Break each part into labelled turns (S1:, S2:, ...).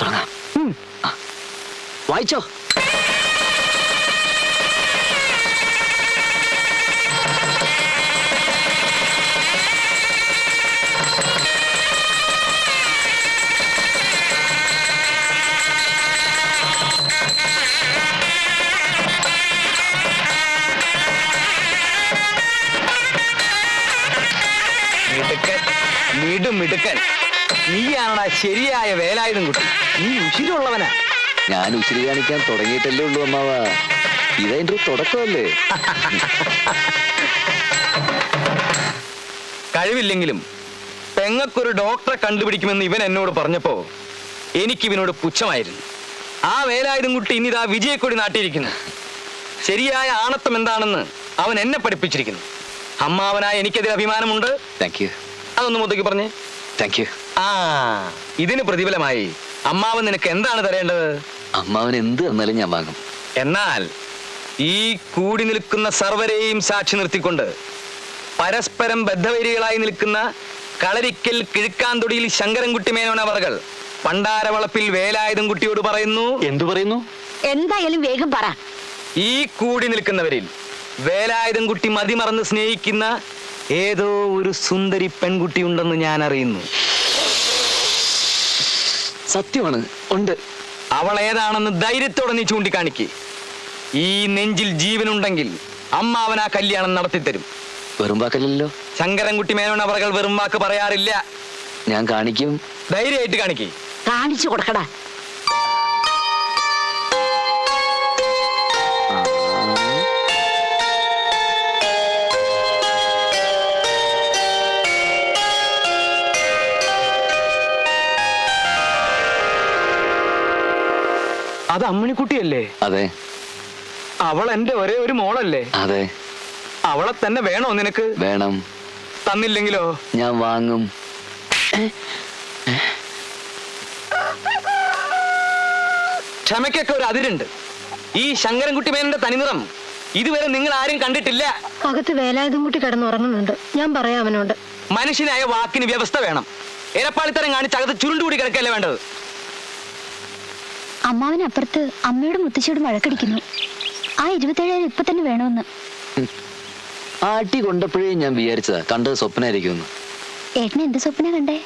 S1: തുടങ്ങാം. വായിച്ചോ.
S2: മിടുക്കൻ. മിടു മിടുക്കൻ. നീയാണടാ ശരിയായ വേലായുധം കുട്ടി. നീ ഉശിരുള്ളവനാ.
S1: ഞാൻ ഉശിരി കാണിക്കാൻ തുടങ്ങിയിട്ടല്ലേ ഉള്ളൂ അമ്മാവ. ഇതെന്റെ ഒരു തുടക്കമല്ലേ?
S2: കഴിവില്ലെങ്കിലും പെങ്ങക്കൊരു ഡോക്ടറെ കണ്ടുപിടിക്കുമെന്ന് ഇവൻ എന്നോട് പറഞ്ഞപ്പോ എനിക്ക് ഇവനോട് പുച്ഛമായിരുന്നു. ആ വേലായുധം കുട്ടി ഇനിതാ വിജയക്കൊടി നാട്ടിയിരിക്കുന്നു. ശരിയായ ആണത്വം എന്താണെന്ന് അവൻ എന്നെ പഠിപ്പിച്ചിരിക്കുന്നു. അമ്മാവനായ എനിക്കതിൽ അഭിമാനമുണ്ട്.
S1: താങ്ക് യു
S2: അതൊന്ന് മുതക്കി പറഞ്ഞേ.
S1: താങ്ക് യു
S2: ആ ഇതിന് പ്രതിഫലമായി അമ്മാവൻ നിനക്ക് എന്താണ് തരേണ്ടത്?
S1: അമ്മാവൻ എന്ത് തന്നാലും ഞാൻ വാങ്ങും.
S2: എന്നാൽ ഈ കൂടി നിൽക്കുന്ന സർവരെയും സാക്ഷി നിർത്തിക്കൊണ്ട് പരസ്പരം ബദ്ധവരികളായി നിൽക്കുന്ന കളരിക്കൽ കിഴുക്കാന്തൊടിയിൽ ശങ്കരൻകുട്ടി മേനോൻ അവർകൾ പണ്ടാരവളപ്പിൽ വേലായുധം കുട്ടിയോട് പറയുന്നു
S1: എന്തു പറയുന്നു?
S3: എന്തായാലും വേഗം പറ.
S2: ഈ കൂടി നിൽക്കുന്നവരിൽ വേലായുധം കുട്ടി മതിമറന്ന് സ്നേഹിക്കുന്ന ഏതോ ഒരു സുന്ദരി പെൺകുട്ടി ഉണ്ടെന്ന് ഞാൻ അറിയുന്നു.
S1: സത്യമാണ്. ഉണ്ട്.
S2: അവൾ ഏതാണെന്ന് ധൈര്യത്തോടെ നീ ചൂണ്ടിക്കാണിക്ക്. ഈ നെഞ്ചിൽ ജീവനുണ്ടെങ്കിൽ അമ്മ അവൻ ആ കല്യാണം നടത്തിത്തരും.
S1: വെറും വാക്കല്ലല്ലോ.
S2: ശങ്കരൻകുട്ടി മേനോൻ അവർകൾ വെറും വാക്ക് പറയാറില്ല.
S1: ഞാൻ കാണിക്കും.
S2: ധൈര്യമായിട്ട് കാണിക്കേ.
S3: കാണിച്ചു കൊടുക്കടാ.
S2: അത് അമ്മിണിക്കുട്ടിയല്ലേ?
S1: അതെ.
S2: അവൾ എന്റെ ഒരേ ഒരു മോളല്ലേ?
S1: അതെ.
S2: അവളെ തന്നെ വേണോ നിനക്ക്?
S1: വേണം.
S2: തന്നില്ലെങ്കിലോ?
S1: ഞാൻ വാങ്ങും.
S2: ക്ഷമയ്ക്കൊക്കെ ഒരു അതിരുണ്ട്. ഈ ശങ്കരൻകുട്ടി മേനന്റെ തനിനിറം ഇതുവരെ നിങ്ങൾ ആരും കണ്ടിട്ടില്ല.
S4: അകത്ത് വേലായുധം കുട്ടി കിടന്നുറങ്ങുന്നുണ്ട്. ഞാൻ പറയാം അവനോട്.
S2: മനുഷ്യനായ വാക്കിന് വ്യവസ്ഥ വേണം. എരപ്പാളിത്തരം കാണിച്ച് അകത്ത് ചുരുണ്ടുകൂടി കിടക്കല്ലേ വേണ്ടത്?
S5: അമ്മാവൻ അപ്പുറത്ത് അമ്മയുടെ മുത്തശ്ശിയോട് വഴക്കടിക്കുന്നു. ആ ഇരുപത്തേഴായിരം ഇപ്പൊ തന്നെ വേണമെന്ന്
S1: ആട്ടി കൊണ്ടപ്പോഴേ ഞാൻ വിചാരിച്ചതാ കണ്ടത് സ്വപ്നായിരിക്കും
S5: ഏട്ടന് എന്ത് സ്വപ്ന കണ്ടേ?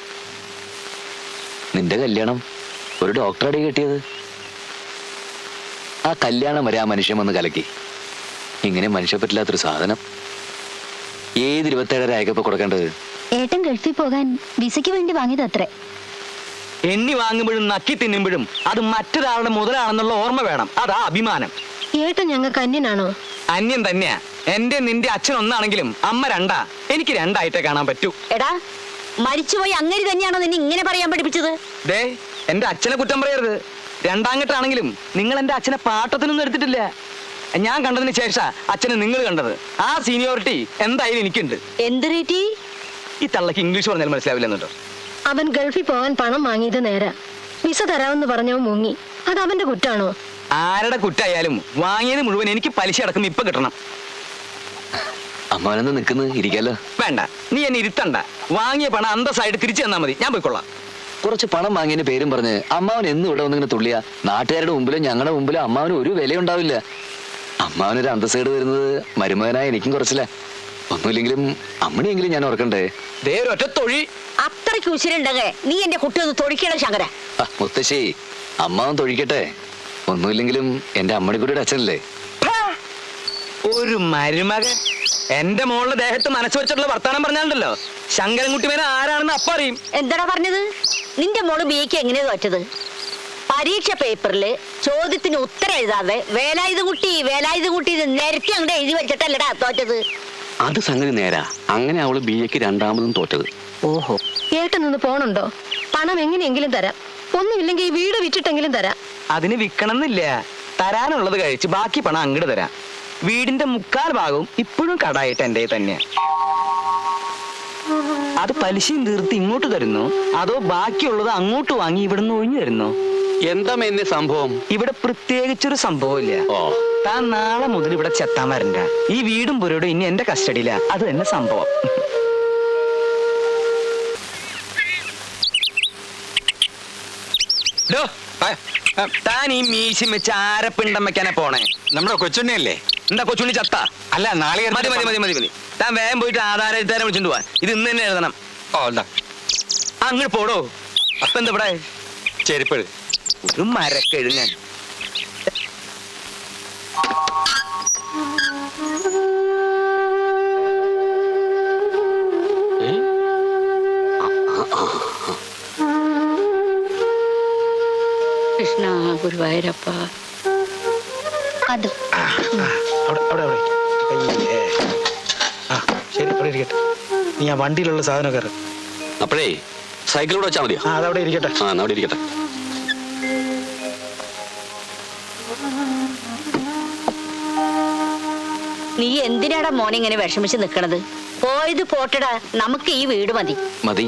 S1: നിന്റെ കല്യാണം ഒരു ഡോക്ടറടി കെട്ടിയത്. ആ കല്യാണം വരെ ആ മനുഷ്യൻ വന്ന് കലക്കി. ഇങ്ങനെ മനുഷ്യ പറ്റില്ലാത്തൊരു സാധനം. ഏത് ഇരുപത്തേഴര അയക്കപ്പോ കൊടുക്കേണ്ടത്?
S5: ഏട്ടൻ ഗൾഫിൽ പോകാൻ വിസയ്ക്ക് വേണ്ടി വാങ്ങിയത് അത്രേ.
S2: എണ്ണി വാങ്ങുമ്പോഴും നക്കി തിന്നുമ്പോഴും അത് മറ്റൊരാളുടെ മുതലാണെന്നുള്ള ഓർമ്മ വേണം. അതാ അഭിമാനം.
S4: ഏട്ടൻ ഞങ്ങൾക്ക് അന്യനാണോ?
S2: അന്യം തന്നെയാ. എന്റെ നിന്റെ അച്ഛൻ ഒന്നാണെങ്കിലും അമ്മ രണ്ടാ. എനിക്ക് രണ്ടായിട്ടേ കാണാൻ പറ്റൂ.
S3: എടാ മരിച്ചുപോയി അങ്ങനെ തന്നെയാണോ നിന്നെ ഇങ്ങനെ പറയാൻ പഠിപ്പിച്ചത്?
S2: ദേ എന്റെ അച്ഛനെ കുറ്റം പറയരുത്. രണ്ടാങ്കട്ടാണെങ്കിലും നിങ്ങൾ എന്റെ അച്ഛനെ പാട്ടത്തിനൊന്നും എടുത്തിട്ടില്ല. ഞാൻ കണ്ടതിന് ശേഷം അച്ഛനെ നിങ്ങൾ കണ്ടത്. ആ സീനിയോറിറ്റി എന്തായാലും എനിക്കുണ്ട്.
S3: എന്ത് റേറ്റി?
S2: ഈ തള്ളക്ക് ഇംഗ്ലീഷ് പറഞ്ഞാൽ മനസ്സിലാവില്ലെന്നുണ്ടോ?
S4: അവൻ ഗൾഫിൽ പോകാൻ പണം വാങ്ങിയത് നേരെ. വിസ തരാമെന്ന് പറഞ്ഞവൻ മുങ്ങി. അത് അവന്റെ കുറ്റാണോ?
S2: ആരുടെ കുറ്റായാലും വാങ്ങിയത് മുഴുവൻ എനിക്ക് പലിശ അടക്കം ഇപ്പൊ കിട്ടണം.
S1: അമ്മാനെന്ന് നിൽക്കുന്നത് ഇരിക്കല്ലോ
S2: വേണ്ട. നീ എന്നെ ഇരുത്തണ്ട. വാങ്ങിയ പണം അന്തസ്സായിട്ട് തിരിച്ചു തന്നാ മതി. ഞാൻ പോയിക്കൊള്ളാം.
S1: കുറച്ച് പണം വാങ്ങിയതിന്റെ പേരും പറഞ്ഞ് അമ്മാവൻ എന്നും ഇവിടെ വന്നിങ്ങനെ തുള്ളിയ. നാട്ടുകാരുടെ മുമ്പിലും ഞങ്ങളുടെ മുമ്പിലും അമ്മാവന് ഒരു വിലയുണ്ടാവില്ല. അമ്മാവനൊരു അന്തസ്സേട് വരുന്നത് മരുമകനായ എനിക്കും കുറച്ചില്ല ഒന്നുമില്ലെങ്കിലും അമ്മണിയെങ്കിലും ഞാൻ ഓർക്കണ്ടേ?
S2: ദേ ഒരൊറ്റ തൊഴി.
S3: അത്രയ്ക്ക് ഉശിരുണ്ടെങ്കിൽ നീ എന്റെ കുട്ടി ഒന്ന് തൊഴിക്കണം ശങ്കര.
S1: ആ, അമ്മ അമ്മാവൻ തൊഴിക്കട്ടെ. ഒന്നുമില്ലെങ്കിലും എന്റെ അമ്മണിക്കുട്ടിയുടെ അച്ഛനല്ലേ?
S2: ഹാ! ഒരു മരുമകൻ എന്റെ മോളുടെ ദേഹത്ത് മനസ്സ് വെച്ചിട്ടുള്ള വർത്താനം പറഞ്ഞാലുണ്ടല്ലോ. ശങ്കരൻകുട്ടി മേനെ ആരാണെന്ന് അപ്പ അറിയും.
S3: എന്താടാ പറഞ്ഞത്? നിന്റെ മോൾ ബി എക്ക് എങ്ങനെയാ തോറ്റത്? പരീക്ഷ പേപ്പറിൽ ചോദ്യത്തിന് ഉത്തരം എഴുതാതെ വേലായുധ കുട്ടി വേലായുധ കുട്ടി എന്ന് നിരത്തി അങ്ങോട്ട് എഴുതി വെച്ചിട്ടല്ലടാ തോറ്റത്.
S6: അത് സംഗതി നേരാ. അങ്ങനെ അവൾ ബി എക്ക് രണ്ടാമതും തോറ്റത്.
S2: ഓഹോ.
S4: ഏട്ടൻ നിന്ന് പോണുണ്ടോ? പണം എങ്ങനെയെങ്കിലും തരാം. ഒന്നുമില്ലെങ്കിൽ ഈ വീട് വിറ്റിട്ടെങ്കിലും തരാം.
S2: അതിന് വിൽക്കണമെന്നില്ല. തരാനുള്ളത് കഴിച്ച് ബാക്കി പണം അങ്ങോട്ട് തരാം. വീടിന്റെ മുക്കാൽ ഭാഗവും ഇപ്പോഴും കടായിട്ട് എന്റെ തന്നെ അത് പലിശയും തീർത്ത് ഇങ്ങോട്ട് തരുന്നു? അതോ ബാക്കിയുള്ളത് അങ്ങോട്ട് വാങ്ങി ഇവിടുന്ന് ഒഴിഞ്ഞു തരുന്നു?
S6: എന്താ എന്നെ സംഭവം?
S2: ഇവിടെ പ്രത്യേകിച്ചൊരു സംഭവമില്ല
S6: ഓ.
S2: താൻ നാളെ മുതൽ ഇവിടെ ചെത്താൻ വരണ്ട. ഈ വീടും പുരയോടും ഇനി എന്റെ കസ്റ്റഡിയിലാ. അത് തന്നെ സംഭവം. ഡോ, ആ, ആ, താൻ ഈ മീശി വെച്ച് ആരപ്പിണ്ടം വെക്കാനാ പോണേ?
S7: നമ്മുടെ കൊച്ചുണ്ണിയല്ലേ?
S2: എന്താ കൊച്ചുണ്ണി ചത്ത?
S7: അല്ല നാളെ
S2: മതി മതി മതി മതി മതി. താൻ വേഗം പോയിട്ട് ആധാര എഴുത്താരെ വിളിച്ചോണ്ട് പോവാ. ഇത് ഇന്ന് തന്നെ എഴുതണം.
S7: ഓ എന്താ
S2: അങ്ങോട്ട് പോടോ. അപ്പൊ എന്താ ഇവിടെ?
S7: ചെരുപ്പ്
S2: ഒരു മരക്കെഴുങ്ങൻ
S3: കൃഷ്ണ ഗുരുവായൂരപ്പ.
S5: അത്.
S8: അവിടെ അവിടെ അവിടെ. അയ്യേ. ആ ശരി അവിടെ ഇരിക്കട്ടെ. നീ ആ വണ്ടിയിലുള്ള സാധനം കയറി
S6: അപ്പോഴേ സൈക്കിളിലൂടെ വെച്ചാൽ മതിയോ?
S8: ആ അതവിടെ ഇരിക്കട്ടെ.
S6: ആ അവിടെ ഇരിക്കട്ടെ.
S3: നീ എന്തിനാടാ മോനെ ഇങ്ങനെ വിഷമിച്ച് നിക്കണത്? പോയത് പോട്ടടാ നമുക്ക് ഈ വീട് മതി.
S1: മതി.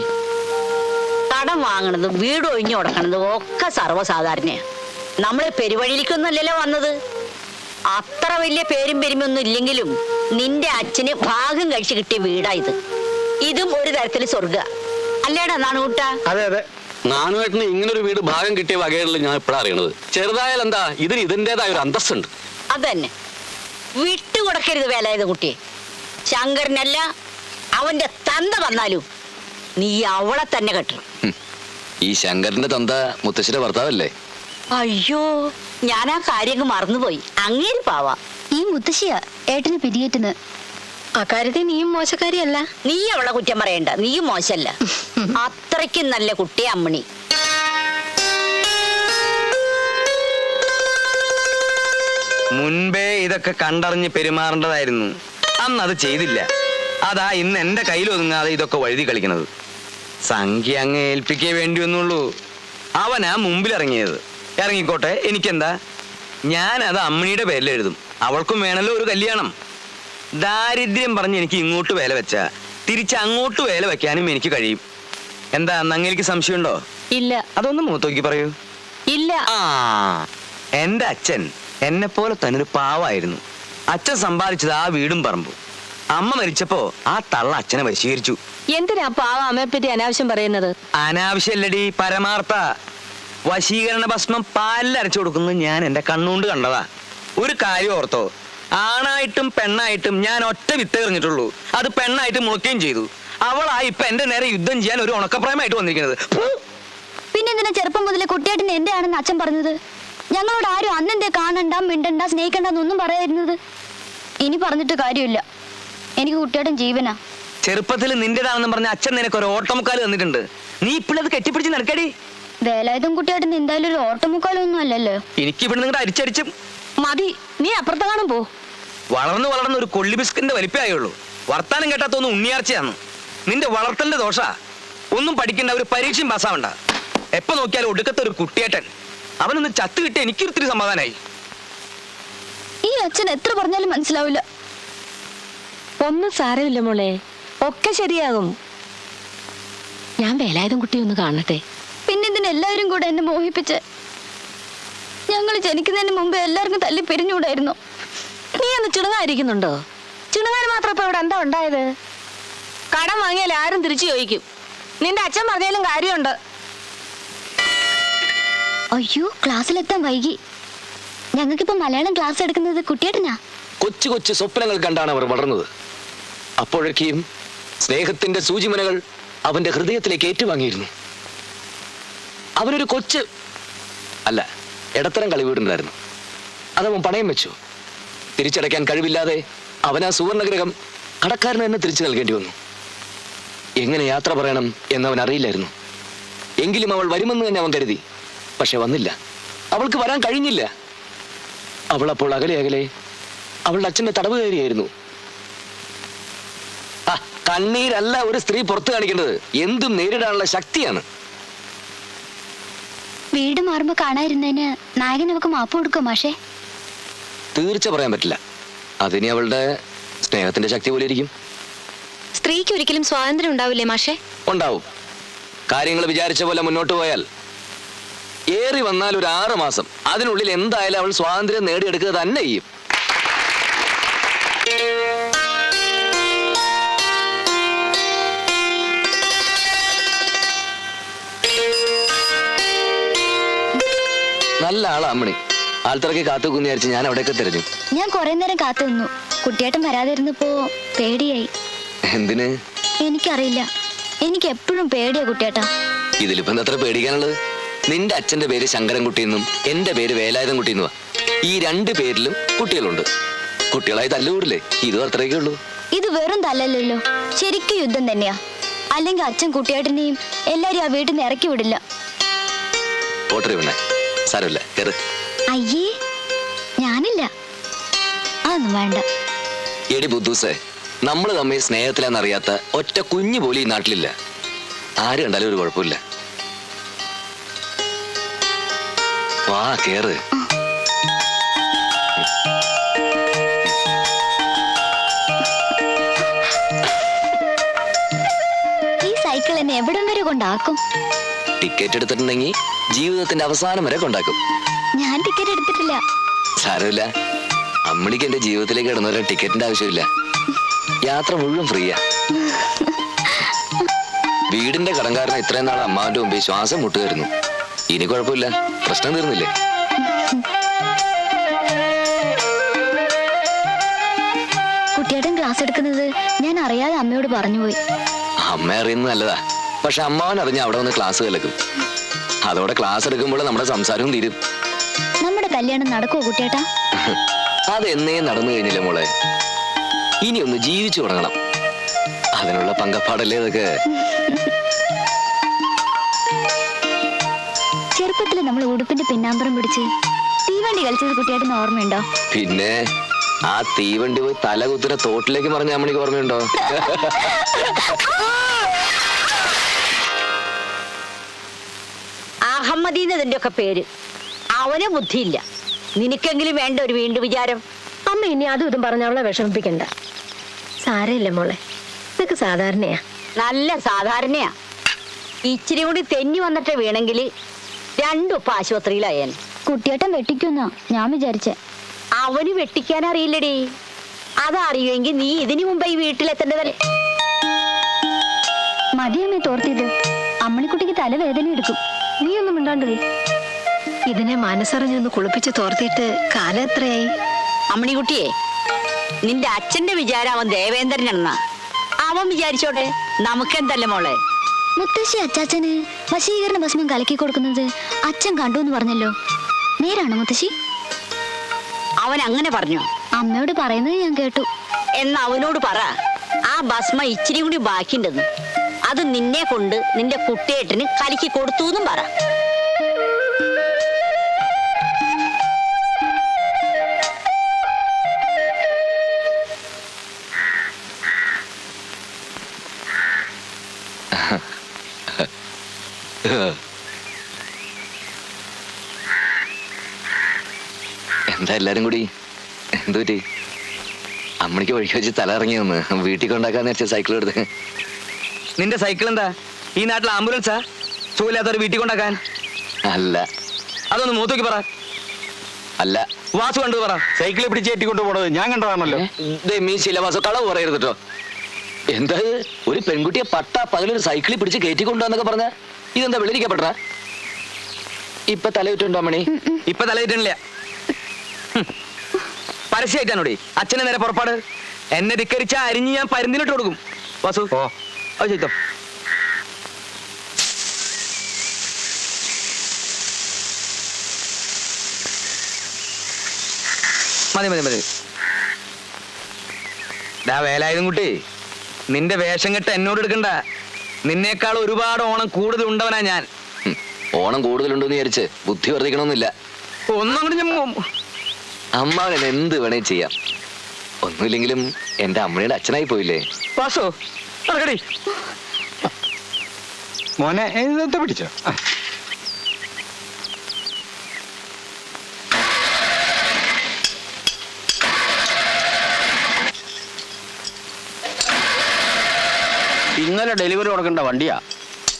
S3: കടം വാങ്ങണത് വീട് ഒഴിഞ്ഞു കൊടുക്കണത് ഒക്കെ സർവസാധാരണയാണ് നമ്മളെ പെരുവഴിയിലേക്കൊന്നുമല്ലല്ലോ വന്നത്. അത്ര വലിയ പേരും പെരുമയൊന്നും ഇല്ലെങ്കിലും നിന്റെ അച്ഛന് ഭാഗം കഴിച്ചു കിട്ടിയ വീടാ ഇത്. ഇതും ഒരു തരത്തിൽ സ്വർഗ അല്ലേടാ നാണുകൂട്ട?
S8: അതെ അതെ.
S6: നാണുവേട്ടന് ഇങ്ങനെ ഒരു വീട് ഭാഗം കിട്ടിയ വകയുള്ള ഞാൻ ഇപ്പോഴാണ് അറിയണത്. ചെറുതായാലും എന്താ ഇതിന് ഇതിന്റെതായ ഒരു അന്തസ്സുണ്ട്.
S3: അതന്നെ. വിട്ടുകൊടുക്കരുത് വേലായത് കുട്ടിയെ. ശങ്കരനല്ല അവന്റെ തന്ത വന്നാലും നീ അവളെ തന്നെ കെട്ടണം.
S1: ഈ ശങ്കരന്റെ തന്ത മുത്തശ്ശിയുടെ ഭർത്താവല്ലേ?
S3: അയ്യോ ഞാൻ ആ കാര്യങ്ങ് മറന്നുപോയി. അങ്ങേര് പാവാ.
S5: ഈ മുത്തശ്ശിയാ ഏട്ടന് പിരിയേറ്റുന്നത്
S4: അക്കാര്യത്തിൽ നീയും മോശക്കാരിയല്ല.
S3: നീ അവളെ കുറ്റം പറയണ്ട. നീയും മോശല്ല. അത്രയ്ക്കും നല്ല കുട്ടി അമ്മണി.
S2: മുൻപേ ഇതൊക്കെ കണ്ടറിഞ്ഞ് പെരുമാറേണ്ടതായിരുന്നു. അന്ന് അത് ചെയ്തില്ല. അതാ ഇന്ന് എന്റെ കയ്യിൽ ഒതുങ്ങാതെ ഇതൊക്കെ വഴുതി കളിക്കണത് സംഖ്യ അങ്ങ് ഏൽപ്പിക്കേ വേണ്ടി വന്നുള്ളൂ അവനാ മുമ്പിൽ ഇറങ്ങിയത്. ഇറങ്ങിക്കോട്ടെ എനിക്കെന്താ? ഞാൻ അത് അമ്മിണിയുടെ പേരിൽ എഴുതും. അവൾക്കും വേണമല്ലോ ഒരു കല്യാണം. ദാരിദ്ര്യം പറഞ്ഞ് എനിക്ക് ഇങ്ങോട്ട് വേല വെച്ച തിരിച്ച് അങ്ങോട്ട് വേല വെക്കാനും എനിക്ക് കഴിയും. എന്താ നങ്ങേലിക്ക് സംശയമുണ്ടോ?
S3: ഇല്ല.
S2: അതൊന്ന് മൂത്തോക്കി പറയൂ.
S3: ഇല്ല.
S2: ആ എന്റെ അച്ഛൻ എന്നെ പോലെ തന്നെ ഒരു പാവായിരുന്നു. അച്ഛൻ സമ്പാദിച്ചത് ആ വീടും പറമ്പും. അമ്മ മരിച്ചപ്പോ ആ തള്ള അച്ഛനെ വശീകരിച്ചു
S4: എന്തിനാ പാവ അമ്മയെ പറ്റി അനാവശ്യം പറയുന്നത്?
S2: അനാവശ്യമല്ലടി പരമാർത്ഥ. വശീകരണ ഭസ്മം പാലിൽ അരച്ചു കൊടുക്കുന്നത് ഞാൻ എന്റെ കണ്ണുകൊണ്ട് കണ്ടതാ. ഒരു കാര്യം ഓർത്തോ. ആണായിട്ടും പെണ്ണായിട്ടും ഞാൻ ഒറ്റ വിത്ത് എറിഞ്ഞിട്ടുള്ളൂ. അത് പെണ്ണായിട്ട് മുളയ്ക്കുകയും ചെയ്തു. അവളാ ഇപ്പൊ എന്റെ നേരെ യുദ്ധം ചെയ്യാൻ ഒരു ഉണക്കപ്രായമായിട്ട് വന്നിരിക്കുന്നത്. പിന്നെ
S5: എന്തിനാ ചെറുപ്പം മുതലേ കുട്ടിയായിട്ട് എന്റെ ആണെന്ന് അച്ഛൻ പറഞ്ഞത്? ഞങ്ങളോട് ആരും അന്നെന്തേ കാണണ്ട മിണ്ടണ്ട സ്നേഹിക്കണ്ടെന്നൊന്നും പറയാതിരുന്നത്? പറയായിരുന്നത് ഇനി പറഞ്ഞിട്ട് കാര്യമില്ല. എനിക്ക് കുട്ടിയോടും ജീവനാ.
S2: ചെറുപ്പത്തിൽ നിന്റേതാണെന്ന് പറഞ്ഞ അച്ഛൻ നിനക്ക് ഒരു ഓട്ടമുക്കാൽ തന്നിട്ടുണ്ട്. നീ ഇപ്പോഴത് കെട്ടിപ്പിടിച്ച് നടക്കടി.
S5: വേലായുധം കുട്ടിയേട്ടൻ എന്തായാലും ഒരു ഓട്ടമുക്കാലൊന്നും അല്ലല്ലോ.
S2: എനിക്ക് ഇവിടെ നിങ്ങളുടെ അരിച്ചരിച്ചും
S4: മതി നീ അപ്പുറത്ത് കാണും പോ.
S2: വളർന്നു വളർന്ന ഒരു കൊള്ളി ബിസ്കിന്റെ വലിപ്പമായുള്ളൂ വർത്താനം കേട്ടാത്തൊന്നും ഉണ്ണിയാർച്ചയാണ് നിന്റെ വളർത്തലിന്റെ ദോഷ. ഒന്നും പഠിക്കണ്ട ഒരു പരീക്ഷയും പാസ്സാവണ്ട. എപ്പോ നോക്കിയാലും ഒടുക്കത്തെ ഒരു കുട്ടിയേട്ടൻ. അവനൊന്ന് ചത്ത് കിട്ടി എനിക്കൊരിത്തിരി സമാധാനായി.
S5: ഈ അച്ഛൻ എത്ര പറഞ്ഞാലും മനസ്സിലാവില്ല
S4: ഒന്നും സാരമില്ല മോളെ. ഒക്കെ ശരിയാകും. ഞാൻ വേലായുധം കുട്ടി ഒന്ന് കാണട്ടെ.
S5: പിന്നെന്തിനെല്ലാവരും കൂടെ എന്നെ മോഹിപ്പിച്ച്? ഞങ്ങൾ ജനിക്കുന്നതിന് മുമ്പ് എല്ലാവർക്കും തല്ലി പിരിഞ്ഞുകൂടായിരുന്നു.
S4: നീ ഒന്ന് ചിണുങ്ങായിരിക്കുന്നുണ്ടോ ചിണുങ്ങാൻ മാത്രം ഇപ്പൊ ഇവിടെ എന്താ ഉണ്ടായത്? കടം വാങ്ങിയാൽ ആരും തിരിച്ചു ചോദിക്കും. നിന്റെ അച്ഛൻ പറഞ്ഞാലും കാര്യമുണ്ട്.
S5: അയ്യോ ക്ലാസ്സിലെത്താൻ വൈകി. ഞങ്ങൾക്കിപ്പോ മലയാളം ക്ലാസ് എടുക്കുന്നത് കുട്ടിയേട്ടനാ?
S1: കൊച്ചു കൊച്ചു സ്വപ്നങ്ങൾ കണ്ടാണ് അവർ വളർന്നത്. അപ്പോഴൊക്കെയും സ്നേഹത്തിന്റെ സൂചിമനകൾ അവന്റെ ഹൃദയത്തിലേക്ക് ഏറ്റുവാങ്ങിയിരുന്നു. അവനൊരു കൊച്ച് അല്ല ഇടത്തരം കളിവീടുണ്ടായിരുന്നു അതവൻ പണയം വെച്ചു. തിരിച്ചടയ്ക്കാൻ കഴിവില്ലാതെ അവൻ ആ സുവർണഗ്രഹം കടക്കാരന് തന്നെ തിരിച്ചു നൽകേണ്ടി വന്നു. എങ്ങനെ യാത്ര പറയണം എന്നവൻ അറിയില്ലായിരുന്നു. എങ്കിലും അവൾ വരുമെന്ന് തന്നെ അവൻ കരുതി. പക്ഷെ വന്നില്ല. അവൾക്ക് വരാൻ കഴിഞ്ഞില്ല. അവൾ അപ്പോൾ അകലെ അകലെ അവളുടെ അച്ഛന്റെ തടവ് കയറിയായിരുന്നു ആ, കണ്ണീരല്ല ഒരു സ്ത്രീ പുറത്തു കാണിക്കേണ്ടത്. എന്തും നേരിടാനുള്ള ശക്തിയാണ്.
S5: വീട് മാറുമ്പോ കാണാതിരുന്നതിന് നായകൻ അവക്ക് മാപ്പ് കൊടുക്കും മാഷേ?
S1: തീർച്ച പറയാൻ പറ്റില്ല. അതിനി അവളുടെ സ്നേഹത്തിന്റെ ശക്തി പോലെ ഇരിക്കും.
S4: സ്ത്രീക്ക് ഒരിക്കലും സ്വാതന്ത്ര്യം ഉണ്ടാവില്ലേ മാഷേ?
S1: ഉണ്ടാവും. കാര്യങ്ങൾ വിചാരിച്ച പോലെ മുന്നോട്ട് പോയാൽ ഏറി വന്നാൽ ഒരു ആറ് മാസം. അതിനുള്ളിൽ എന്തായാലും അവൾ സ്വാതന്ത്ര്യം നേടിയെടുക്കുക തന്നെ ചെയ്യും. ആൾത്തിറക്കി കാത്തു കുന്നി വിചാരിച്ച് ഞാൻ അവിടെയൊക്കെ തിരഞ്ഞു.
S5: ഞാൻ കുറെ നേരം കാത്തു നിന്നു. കുട്ടിയേട്ടൻ വരാതിരുന്നപ്പോ പേടിയായി.
S1: എന്തിന്?
S5: എനിക്കറിയില്ല. എനിക്ക് എപ്പോഴും പേടിയാ കുട്ടിയേട്ടാ.
S1: ഇതിലിപ്പോ എന്താ അത്ര പേടിക്കാനുള്ളത്? നിന്റെ അച്ഛന്റെ പേര് ശങ്കരൻകുട്ടി എന്നും എന്റെ പേര് വേലായുധൻകുട്ടി എന്നുവാ. ഈ രണ്ട് പേരിലും കുട്ടികളുണ്ട്. കുട്ടികളായി തല്ലുകൂടില്ലേ ഇതും അത്രയൊക്കെ ഉള്ളൂ.
S5: ഇത് വെറും തല്ലല്ലോ ശരിക്കും യുദ്ധം തന്നെയാ. അല്ലെങ്കിൽ അച്ഛൻ കുട്ടിയേട്ടനെയും എല്ലാരും ആ വീട്ടിൽ നിന്ന് ഇറക്കി വിടില്ല.
S1: വേണേ സാരമില്ല. കയറ്.
S5: അയ്യേ ഞാനില്ല. അതൊന്നും വേണ്ട.
S1: എടി ബുദ്ധൂസേ നമ്മൾ തമ്മിൽ സ്നേഹത്തിലാന്നറിയാത്ത ഒറ്റ കുഞ്ഞു പോലും ഈ നാട്ടിലില്ല. ആര് കണ്ടാലും ഒരു കുഴപ്പമില്ല. വാ കേറ്.
S5: ഈ സൈക്കിൾ എന്നെ എവിടം വരെ കൊണ്ടാക്കും?
S1: ടിക്കറ്റ് എടുത്തിട്ടുണ്ടെങ്കിൽ ജീവിതത്തിന്റെ അവസാനം വരെ കൊണ്ടാക്കും.
S5: ഞാൻ ടിക്കറ്റ് എടുത്തിട്ടില്ല.
S1: സാരമില്ല. അമ്മണിക്ക് എന്റെ ജീവിതത്തിലേക്ക് കിടന്നവരെ ടിക്കറ്റിന്റെ ആവശ്യമില്ല. യാത്ര മുഴുവൻ ഫ്രീയാ വീടിന്റെ കടങ്കാരനെ ഇത്രയും നാൾ അമ്മാവിന്റെ മുമ്പിൽ ശ്വാസം മുട്ടുകയായിരുന്നു. ഇനി കുഴപ്പമില്ല. പ്രശ്നം തീർന്നില്ലേ?
S5: കുട്ടിയേട്ടൻ ക്ലാസ് എടുക്കുന്നത് ഞാൻ അറിയാതെ അമ്മയോട് പറഞ്ഞുപോയി.
S1: അമ്മ അറിയുന്നത് നല്ലതാ. പക്ഷെ അമ്മാവൻ അറിഞ്ഞ അവിടെ വന്ന് ക്ലാസ് കേൾക്കും. അതോടെ ക്ലാസ് എടുക്കുമ്പോൾ നമ്മുടെ സംസാരവും തീരും.
S5: നമ്മുടെ കല്യാണം നടക്കുവോ കുട്ടിയേട്ടാ?
S1: അതെന്നേ നടന്നു കഴിഞ്ഞില്ല മോളെ. ഇനി ഒന്ന് ജീവിച്ചു തുടങ്ങണം. അതിനുള്ള പങ്കപ്പാടല്ലേ ഇതൊക്കെ
S5: ചെറുപ്പത്തിൽ നമ്മൾ ഉടുപ്പിന്റെ പിന്നാമ്പറം പിടിച്ച് തീവണ്ടി കളിച്ചത് കുട്ടിയായിട്ട് ഓർമ്മയുണ്ടോ?
S1: പിന്നെ ആ തീവണ്ടി പോയി തല കുത്തിന തോട്ടിലേക്ക് പറഞ്ഞ അമ്മണിക്ക് ഓർമ്മയുണ്ടോ?
S3: അഹമ്മദീന്നതിന്റെ ഒക്കെ പേര്. അവന് ബുദ്ധിയില്ല. നിനക്കെങ്കിലും വേണ്ട ഒരു വീണ്ടും വിചാരം?
S4: അമ്മ ഇനി അതും ഇതും പറഞ്ഞ അവളെ വിഷമിപ്പിക്കണ്ട. സാരമില്ല മോളെ. ഇതൊക്കെ സാധാരണയാ.
S3: നല്ല സാധാരണയാ. ഇച്ചിരി കൂടി തെന്നി വന്നിട്ട് വീണെങ്കിൽ രണ്ടുപ്പ ആശുപത്രിയിലായേൻ
S5: കുട്ടിയേട്ടൻ വെട്ടിക്കുന്ന. ഞാൻ വിചാരിച്ചേ.
S3: അവന് വെട്ടിക്കാൻ അറിയില്ലടി. അതറിയുമെങ്കിൽ നീ ഇതിനു മുമ്പേ ഈ വീട്ടിലെത്തേണ്ടതല്ലേ?
S5: മതിയമ്മേ തോർത്തിയത്. അമ്മണിക്കുട്ടിക്ക് തലവേദന എടുക്കും
S4: നീ ഒന്നും മിണ്ടാണ്ടേ ഇതിനെ മനസ്സറിഞ്ഞൊന്ന് കുളിപ്പിച്ച് തോർത്തിട്ട് കാലം എത്രയായി?
S3: അമ്മണിക്കുട്ടിയെ നിന്റെ അച്ഛന്റെ വിചാരം അവൻ ദേവേന്ദ്രനാണെന്നാ. അവൻ വിചാരിച്ചോട്ടെ നമുക്കെന്തല്ലേ മോളെ?
S5: മുത്തശ്ശി അച്ചാച്ചന് വശീകരണ ഭസ്മം കലക്കി കൊടുക്കുന്നത് അച്ഛൻ കണ്ടു എന്ന് പറഞ്ഞല്ലോ. നേരാണോ മുത്തശ്ശി?
S3: അവൻ അങ്ങനെ പറഞ്ഞു?
S5: അമ്മയോട് പറയുന്നത് ഞാൻ കേട്ടു.
S3: എന്ന് അവനോട് പറ. ആ ഭസ്മ ഇച്ചിരി കൂടി ബാക്കിണ്ടെന്ന് അത് നിന്നെ കൊണ്ട് നിന്റെ കുട്ടിയേട്ടന് കലക്കി കൊടുത്തു എന്നും പറ.
S1: എന്താ എല്ലാരും കൂടി? എന്തു പറ്റി? അമ്മണിക്ക് വഴിക്ക് വെച്ച് തല ഇറങ്ങി വന്ന് വീട്ടിൽ കൊണ്ടാക്കാന്ന് വെച്ച സൈക്കിൾ എടുത്ത്.
S2: നിന്റെ സൈക്കിൾ എന്താ? ഈ നാട്ടിൽ ആംബുലൻസാ സുഖമില്ലാത്തവർ വീട്ടിൽ കൊണ്ടാക്കാൻ?
S1: അല്ല.
S2: അതൊന്ന് മൂത്തോക്കി പറ.
S1: അല്ല.
S2: വാസു കണ്ടു പറ.
S7: സൈക്കിൾ പിടിച്ച് ഏറ്റിക്കൊണ്ട് പോണത് ഞാൻ കണ്ടതാണല്ലോ.
S1: മീ വാസു കളവ് പറയരുത് കേട്ടോ എന്താ ഒരു പെൺകുട്ടിയെ പട്ട പകലൊരു സൈക്കിളിൽ പിടിച്ച് കയറ്റിക്കൊണ്ടുവന്നൊക്കെ പറഞ്ഞ ഇതെന്താ വെള്ളിരിക്കപ്പെട്ട ഇപ്പൊ തലയിട്ടുണ്ടോ മണി?
S2: ഇപ്പൊ തലയിട്ടില്ല പരസ്യമായിട്ടാണോടി അച്ഛനെ നേരെ പുറപ്പാട്. എന്നെ ധിക്കരിച്ച അരിഞ്ഞ് ഞാൻ പരുന്തിനിട്ട് കൊടുക്കും. വാസു.
S7: ഓ.
S2: അത് ചെയ്തോ. മതി മതി മതി. ഡാ വേലായുധം കുട്ടി നിന്റെ വേഷം കെട്ട് എന്നോട് എടുക്കണ്ട. നിന്നേക്കാൾ ഒരുപാട് ഓണം കൂടുതൽ ഉണ്ടവനാ ഞാൻ
S1: ഓണം കൂടുതലുണ്ടെന്ന് വിചാരിച്ച് ബുദ്ധി വർദ്ധിക്കണമെന്നില്ല.
S2: ഒന്നും കൂടി ഞാൻ
S1: അമ്മാവൻ എന്ത് വേണേ ചെയ്യാം. ഒന്നുമില്ലെങ്കിലും എന്റെ അമ്മയുടെ അച്ഛനായി പോയില്ലേ?
S2: പാസോ
S7: മോനെ ഇതൊക്കെ പിടിച്ചോ?
S6: ഇന്നലെ ഡെലിവറി കൊടുക്കേണ്ട വണ്ടിയാ.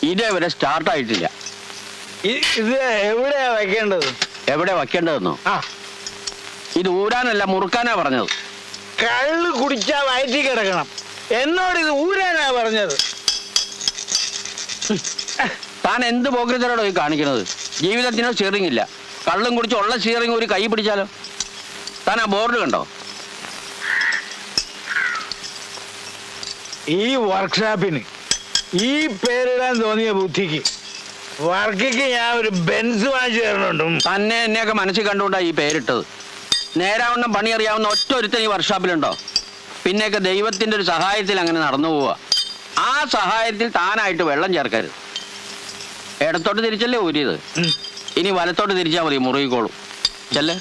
S6: ഇതേവരെ സ്റ്റാർട്ട് ആയിട്ടില്ല.
S8: ഇത് എവിടെയാ വെക്കേണ്ടത്?
S6: എവിടെ വയ്ക്കേണ്ടതെന്നോ
S8: ആ.
S6: ഇത് ഊരാനല്ല മുറുക്കാനാ പറഞ്ഞത്.
S8: കള്ള് കുടിച്ചാ വയറ്റി കിടക്കണം. എന്നോട് ഇത് ഊരാനാ പറഞ്ഞത്?
S6: താൻ എന്ത് പോക്കരത്തരോടോ ഈ കാണിക്കുന്നത് ജീവിതത്തിനോ സ്റ്റിയറിംഗ് ഇല്ല. കള്ളും കുടിച്ച് ഉള്ള സ്റ്റിയറിംഗ് ഒരു കൈ പിടിച്ചാലോ? താൻ ആ ബോർഡ് കണ്ടോ?
S8: ഈ വർക്ക്ഷോപ്പിന് ഈ പേരിടാൻ തോന്നിയ ബുദ്ധിക്ക് വർക്കിക്ക് ഞാൻ ഒരു ബെൻസ് വാങ്ങിച്ചു തരണുണ്ട്.
S6: തന്നെ എന്നെയൊക്കെ മനസ്സിൽ കണ്ടുകൊണ്ടാ ഈ പേരിട്ടത്. നേരാവണ്ണം പണി അറിയാവുന്ന ഒറ്റ ഒരുത്തൻ ഈ വർക്ക്ഷോപ്പിലുണ്ടോ പിന്നെയൊക്കെ ദൈവത്തിന്റെ ഒരു സഹായത്തിൽ അങ്ങനെ നടന്നു പോവുക ആ സഹായത്തിൽ താനായിട്ട് വെള്ളം ചേർക്കരുത്. ഇടത്തോട്ട് തിരിച്ചല്ലേ ഊരിയത്? ഇനി വലത്തോട്ട് തിരിച്ചാൽ മതി മുറുകിക്കോളും. ചെല്ലേ.